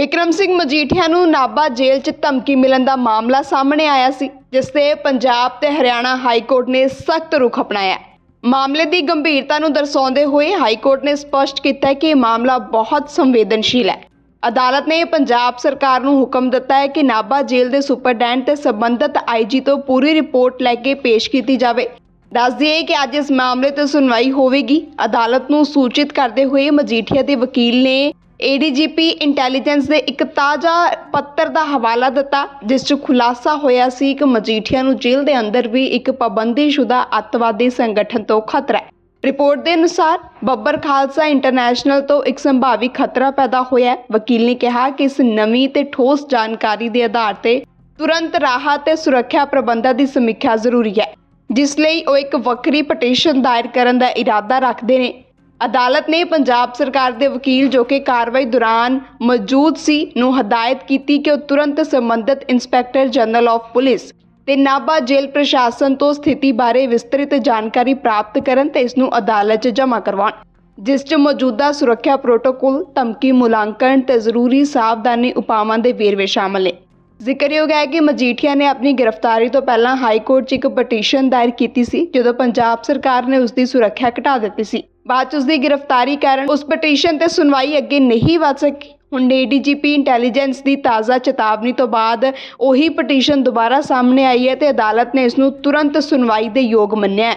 ਵਿਕਰਮ ਸਿੰਘ ਮਜੀਠੀਆ ਨੂੰ ਨਾਭਾ ਜੇਲ੍ਹ 'ਚ ਧਮਕੀ ਮਿਲਣ ਦਾ ਮਾਮਲਾ ਸਾਹਮਣੇ ਆਇਆ ਸੀ, ਜਿਸ ਤੇ ਪੰਜਾਬ ਤੇ ਹਰਿਆਣਾ ਹਾਈ ਕੋਰਟ ਨੇ ਸਖਤ ਰੁਖ ਅਪਣਾਇਆ। ਮਾਮਲੇ ਦੀ ਗੰਭੀਰਤਾ ਨੂੰ ਦਰਸਾਉਂਦੇ ਹੋਏ ਹਾਈ ਕੋਰਟ ਨੇ ਸਪਸ਼ਟ ਕੀਤਾ ਹੈ ਕਿ ਇਹ ਮਾਮਲਾ ਬਹੁਤ ਸੰਵੇਦਨਸ਼ੀਲ ਹੈ। ਅਦਾਲਤ ਨੇ ਪੰਜਾਬ ਸਰਕਾਰ ਨੂੰ ਹੁਕਮ ਦਿੱਤਾ ਹੈ ਕਿ ਨਾਭਾ ਜੇਲ੍ਹ ਦੇ ਸੁਪਰਡੈਂਟ ਤੇ ਸੰਬੰਧਿਤ ਆਈਜੀ ਤੋਂ ਪੂਰੀ ਰਿਪੋਰਟ ਲੈ ਕੇ ਪੇਸ਼ ਕੀਤੀ ਜਾਵੇ। ਦੱਸ ਦਈਏ ਕਿ ਅੱਜ ਇਸ ਮਾਮਲੇ ਤੇ ਸੁਣਵਾਈ ਹੋਵੇਗੀ। ਅਦਾਲਤ ਨੂੰ ਸੂਚਿਤ ਕਰਦੇ ਹੋਏ ਮਜੀਠੀਆ ਦੇ ਵਕੀਲ ਨੇ ਏਡੀਜੀਪੀ ਇੰਟੈਲੀਜੈਂਸ ਦੇ ਇੱਕ ਤਾਜ਼ਾ ਪੱਤਰ ਦਾ ਹਵਾਲਾ ਦਿੱਤਾ, ਜਿਸ 'ਚ ਖੁਲਾਸਾ ਹੋਇਆ ਸੀ ਕਿ ਮਜੀਠੀਆ ਨੂੰ ਜੇਲ੍ਹ ਦੇ ਅੰਦਰ ਵੀ ਇੱਕ ਪਾਬੰਦੀਸ਼ੁਦਾ ਅੱਤਵਾਦੀ ਸੰਗਠਨ ਤੋਂ ਖਤਰਾ ਹੈ। ਰਿਪੋਰਟ ਦੇ ਅਨੁਸਾਰ, ਬੱਬਰ ਖਾਲਸਾ ਇੰਟਰਨੈਸ਼ਨਲ ਤੋਂ ਇੱਕ ਸੰਭਾਵੀ ਖਤਰਾ ਪੈਦਾ ਹੋਇਆ ਹੈ। ਵਕੀਲ ਨੇ ਕਿਹਾ ਕਿ ਇਸ ਨਵੀਂ ਤੇ ਠੋਸ ਜਾਣਕਾਰੀ ਦੇ ਆਧਾਰ ਤੇ ਤੁਰੰਤ ਰਾਹਤ ਤੇ ਸੁਰੱਖਿਆ ਪ੍ਰਬੰਧਾਂ ਦੀ ਸਮੀਖਿਆ ਜ਼ਰੂਰੀ ਹੈ, ਜਿਸ ਲਈ ਉਹ ਇੱਕ ਵੱਖਰੀ ਪਟੀਸ਼ਨ ਦਾਇਰ ਕਰਨ ਦਾ ਇਰਾਦਾ ਰੱਖਦੇ ਨੇ। ਅਦਾਲਤ ਨੇ ਪੰਜਾਬ ਸਰਕਾਰ ਦੇ ਵਕੀਲ ਜੋ ਕਿ ਕਾਰਵਾਈ ਦੌਰਾਨ ਮੌਜੂਦ ਸੀ ਨੂੰ ਹਦਾਇਤ ਕੀਤੀ ਕਿ ਉਹ ਤੁਰੰਤ ਸੰਬੰਧਿਤ ਇੰਸਪੈਕਟਰ ਜਨਰਲ ਆਫ ਪੁਲਿਸ ਤੇ ਨਾਭਾ ਜੇਲ੍ਹ ਪ੍ਰਸ਼ਾਸਨ ਤੋਂ ਸਥਿਤੀ ਬਾਰੇ ਵਿਸਤ੍ਰਿਤ ਜਾਣਕਾਰੀ ਪ੍ਰਾਪਤ ਕਰਨ ਤੇ ਇਸ ਨੂੰ ਅਦਾਲਤ 'ਚ ਜਮ੍ਹਾਂ ਕਰਵਾਉਣ। ਜਿਸ 'ਚ ਮੌਜੂਦਾ ਸੁਰੱਖਿਆ ਪ੍ਰੋਟੋਕੋਲ, ਧਮਕੀ, ਮੁਲਾਂਕਣ ਤੇ ਜ਼ਰੂਰੀ ਸਾਵਧਾਨੀ ਉਪਾਵਾਂ ਦੇ ਵੇਰਵੇ ਸ਼ਾਮਲ ਨੇ। ਜ਼ਿਕਰਯੋਗ ਹੈ ਕਿ ਮਜੀਠੀਆ ਨੇ ਆਪਣੀ ਗ੍ਰਿਫਤਾਰੀ ਤੋਂ ਪਹਿਲਾਂ ਹਾਈ ਕੋਰਟ 'ਚ ਇੱਕ ਪਟੀਸ਼ਨ ਦਾਇਰ ਕੀਤੀ ਸੀ, ਜਦੋਂ ਪੰਜਾਬ ਸਰਕਾਰ ਨੇ ਉਸ ਦੀ ਸੁਰੱਖਿਆ ਘਟਾ ਦਿੱਤੀ ਸੀ। ਬਾਅਦ 'ਚ ਉਸ ਦੀ ਗ੍ਰਿਫਤਾਰੀ ਕਾਰਨ ਉਸ ਪਟੀਸ਼ਨ ਤੇ ਸੁਣਵਾਈ ਅੱਗੇ ਨਹੀਂ ਵਧ ਸਕੀ। ਹੁਣ ਏਡੀਜੀਪੀ ਇੰਟੈਲੀਜੈਂਸ ਦੀ ਤਾਜ਼ਾ ਚੇਤਾਵਨੀ ਤੋਂ ਬਾਅਦ ਉਹੀ ਪਟੀਸ਼ਨ ਦੁਬਾਰਾ ਸਾਹਮਣੇ ਆਈ ਹੈ ਤੇ ਅਦਾਲਤ ਨੇ ਇਸ ਨੂੰ ਤੁਰੰਤ ਸੁਣਵਾਈ ਦੇ ਯੋਗ ਮੰਨਿਆ ਹੈ।